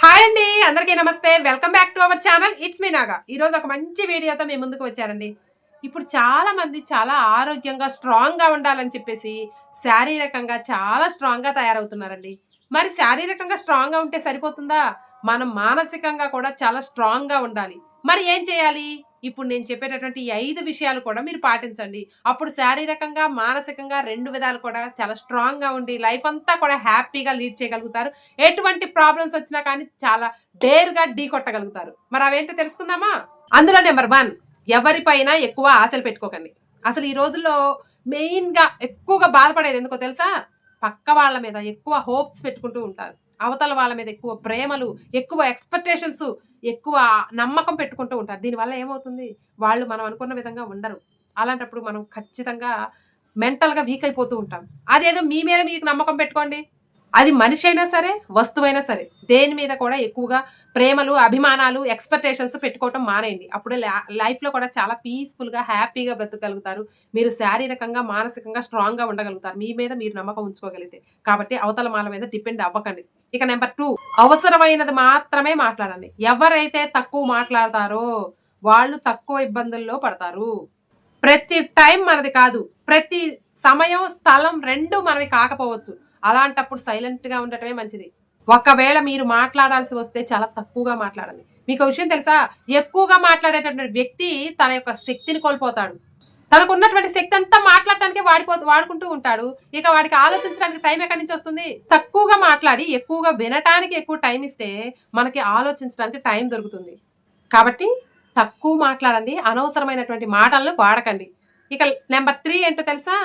Hi అండి అందరికీ నమస్తే. Welcome back to our channel it's me Naga ఈరోజు ఒక మంచి వీడియోతో మీ ముందుకు వచ్చారండి ఇప్పుడు చాలా మంది చాలా ఆరోగ్యంగా స్ట్రాంగ్గా ఉండాలని చెప్పేసి శారీరకంగా చాలా స్ట్రాంగ్గా తయారవుతున్నారండి. మరి శారీరకంగా స్ట్రాంగ్గా ఉంటే సరిపోతుందా? మనం మానసికంగా కూడా చాలా స్ట్రాంగ్గా ఉండాలి. మరి ఏం చేయాలి? ఇప్పుడు నేను చెప్పేటటువంటి ఈ ఐదు విషయాలు కూడా మీరు పాటించండి. అప్పుడు శారీరకంగా మానసికంగా రెండు విధాలు కూడా చాలా స్ట్రాంగ్గా ఉండి లైఫ్ అంతా కూడా హ్యాపీగా లీడ్ చేయగలుగుతారు. ఎటువంటి ప్రాబ్లమ్స్ వచ్చినా కానీ చాలా డేర్గా ఢీ కొట్టగలుగుతారు. మరి అవేంటో తెలుసుకుందామా? అందులో నెంబర్ వన్ ఎవరిపైన ఎక్కువ ఆశలు పెట్టుకోకండి. అసలు ఈ రోజుల్లో మెయిన్గా ఎక్కువగా బాధపడేది ఎందుకో తెలుసా? పక్క వాళ్ళ మీద ఎక్కువ హోప్స్ పెట్టుకుంటూ ఉంటారు. అవతల వాళ్ళ మీద ఎక్కువ ప్రేమలు ఎక్కువ ఎక్స్పెక్టేషన్స్ ఎక్కువ నమ్మకం పెట్టుకుంటూ ఉంటారు. దీనివల్ల ఏమవుతుంది? వాళ్ళు మనం అనుకున్న విధంగా ఉండరు. అలాంటప్పుడు మనం ఖచ్చితంగా మెంటల్గా వీక్ అయిపోతూ ఉంటాం. అదేదో మీ మీద మీకు నమ్మకం పెట్టుకోండి. అది మనిషి అయినా సరే వస్తువైనా సరే దేని మీద కూడా ఎక్కువగా ప్రేమలు అభిమానాలు ఎక్స్పెక్టేషన్స్ పెట్టుకోవటం మానేయండి. అప్పుడే లైఫ్లో కూడా చాలా పీస్ఫుల్గా హ్యాపీగా బ్రతకగలుగుతారు. మీరు శారీరకంగా మానసికంగా స్ట్రాంగ్గా ఉండగలుగుతారు. మీ మీద మీరు నమ్మకం ఉంచుకోగలిగితే. కాబట్టి అవతల మాల మీద డిపెండ్ అవ్వకండి. ఇక నెంబర్ టూ అవసరమైనది మాత్రమే మాట్లాడండి. ఎవరైతే తక్కువ మాట్లాడతారో వాళ్ళు తక్కువ ఇబ్బందుల్లో పడతారు. ప్రతి టైం మనది కాదు ప్రతి సమయం స్థలం రెండు మనవి కాకపోవచ్చు. అలాంటప్పుడు సైలెంట్గా ఉండటమే మంచిది. ఒకవేళ మీరు మాట్లాడాల్సి వస్తే చాలా తక్కువగా మాట్లాడండి. మీకు విషయం తెలుసా? ఎక్కువగా మాట్లాడేటటువంటి వ్యక్తి తన యొక్క శక్తిని కోల్పోతాడు. తనకు ఉన్నటువంటి శక్తి అంతా మాట్లాడటానికి వాడిపో వాడుకుంటూ ఉంటాడు. ఇక వాడికి ఆలోచించడానికి టైం ఎక్కడి నుంచి వస్తుంది? తక్కువగా మాట్లాడి ఎక్కువగా వినటానికి ఎక్కువ టైం ఇస్తే మనకి ఆలోచించడానికి టైం దొరుకుతుంది. కాబట్టి తక్కువ మాట్లాడండి అనవసరమైనటువంటి మాటలను వాడకండి. ఇక నెంబర్ త్రీ ఏంటో తెలుసా?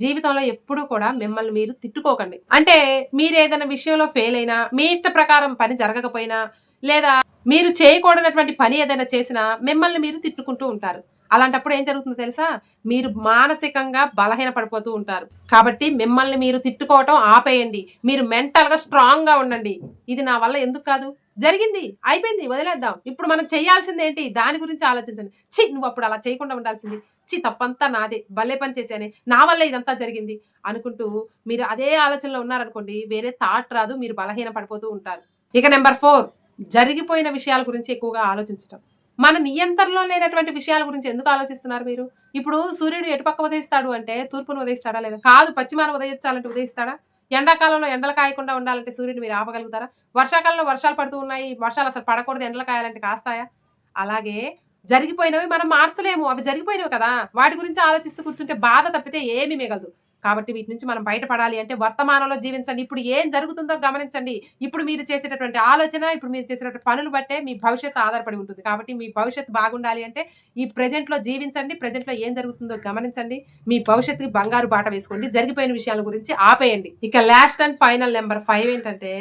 జీవితంలో ఎప్పుడూ కూడా మిమ్మల్ని మీరు తిట్టుకోకండి. అంటే మీరు ఏదైనా విషయంలో ఫెయిల్ అయినా మీ ఇష్ట ప్రకారం పని జరగకపోయినా లేదా మీరు చేయకూడనటువంటి పని ఏదైనా చేసినా మిమ్మల్ని మీరు తిట్టుకుంటూ ఉంటారు. అలాంటప్పుడు ఏం జరుగుతుందో తెలుసా? మీరు మానసికంగా బలహీన పడిపోతూ ఉంటారు. కాబట్టి మిమ్మల్ని మీరు తిట్టుకోవటం ఆపేయండి. మీరు మెంటల్గా స్ట్రాంగ్గా ఉండండి. ఇది నా వల్ల ఎందుకు కాదు? జరిగింది. అయిపోయింది. వదిలేద్దాం. ఇప్పుడు మనం చేయాల్సింది ఏంటి? దాని గురించి ఆలోచించండి. ఛీ! నువ్వు అప్పుడు అలా చేయకుండా ఉండాల్సింది. ఛీ! తప్పంతా నాదే. భలే పని చేశానే. నా వల్ల ఇదంతా జరిగింది అనుకుంటూ మీరు అదే ఆలోచనలో ఉన్నారనుకోండి వేరే థాట్ రాదు. మీరు బలహీన పడిపోతూ ఉంటారు. ఇక నెంబర్ ఫోర్. జరిగిపోయిన విషయాల గురించి ఎక్కువగా ఆలోచించటం. మన నియంత్రణలో లేనటువంటి విషయాల గురించి ఎందుకు ఆలోచిస్తున్నారు మీరు? ఇప్పుడు సూర్యుడు ఎటుపక్క ఉదయిస్తాడు అంటే తూర్పును ఉదయిస్తాడా లేదా కాదు పశ్చిమాన ఉదయించాలంటే ఉదయిస్తాడా? ఎండాకాలంలో ఎండలు కాయకుండా ఉండాలంటే సూర్యుడు మీరు ఆపగలుగుతారా? వర్షాకాలంలో వర్షాలు పడుతూ ఉన్నాయి వర్షాలు అసలు పడకూడదు ఎండలు కాయాలంటే కాస్తాయా? అలాగే జరిగిపోయినవి మనం మార్చలేము అవి జరిగిపోయినవి కదా. వాటి గురించి ఆలోచిస్తూ కూర్చుంటే బాధ తప్పితే ఏమీ మిగలదు. కాబట్టి వీటి నుంచి మనం బయటపడాలి అంటే వర్తమానంలో జీవించండి. ఇప్పుడు ఏం జరుగుతుందో గమనించండి. ఇప్పుడు మీరు చేసేటటువంటి ఆలోచన ఇప్పుడు మీరు చేసేటటువంటి పనులు బట్టే మీ భవిష్యత్తు ఆధారపడి ఉంటుంది. కాబట్టి మీ భవిష్యత్తు బాగుండాలి అంటే ఈ ప్రజెంట్లో జీవించండి. ప్రజెంట్లో ఏం జరుగుతుందో గమనించండి. మీ భవిష్యత్తుకి బంగారు బాట వేసుకోండి. జరిగిపోయిన విషయాల గురించి ఆపేయండి. ఇక last and final number five ఏంటంటే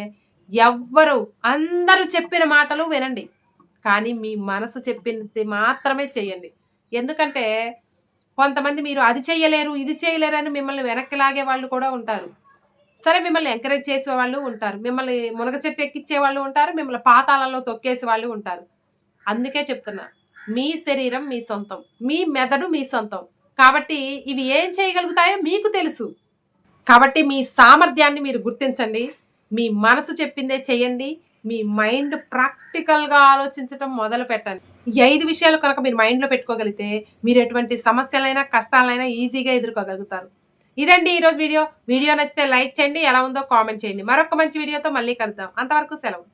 ఎవ్వరు అందరూ చెప్పిన మాటలు వినండి. కానీ మీ మనసు చెప్పింది మాత్రమే చేయండి. ఎందుకంటే కొంతమంది మీరు అది చేయలేరు ఇది చేయలేరు అని మిమ్మల్ని వెనక్కి లాగే వాళ్ళు కూడా ఉంటారు. సరే మిమ్మల్ని ఎంకరేజ్ చేసే వాళ్ళు ఉంటారు. మిమ్మల్ని మునగ చెట్టు ఎక్కించే వాళ్ళు ఉంటారు. మిమ్మల్ని పాతాళంలో తొక్కేసే వాళ్ళు ఉంటారు. అందుకే చెప్తున్నా మీ శరీరం మీ సొంతం. మీ మెదడు మీ సొంతం. కాబట్టి ఇవి ఏం చేయగలుగుతాయో మీకు తెలుసు. కాబట్టి మీ సామర్థ్యాన్ని మీరు గుర్తించండి. మీ మనసు చెప్పిందే చేయండి. మీ మైండ్ ప్రాక్టికల్గా ఆలోచించడం మొదలు పెట్టండి. ఈ ఐదు విషయాలు కనుక మీరు మైండ్లో పెట్టుకోగలిగితే మీరు ఎటువంటి సమస్యలైనా కష్టాలైనా ఈజీగా ఎదుర్కోగలుగుతారు. ఇదండి ఈరోజు వీడియో. వీడియో నచ్చితే లైక్ చేయండి ఎలా ఉందో కామెంట్ చేయండి. మరొక మంచి వీడియోతో మళ్ళీ కలుద్దాం. అంతవరకు సెలవు.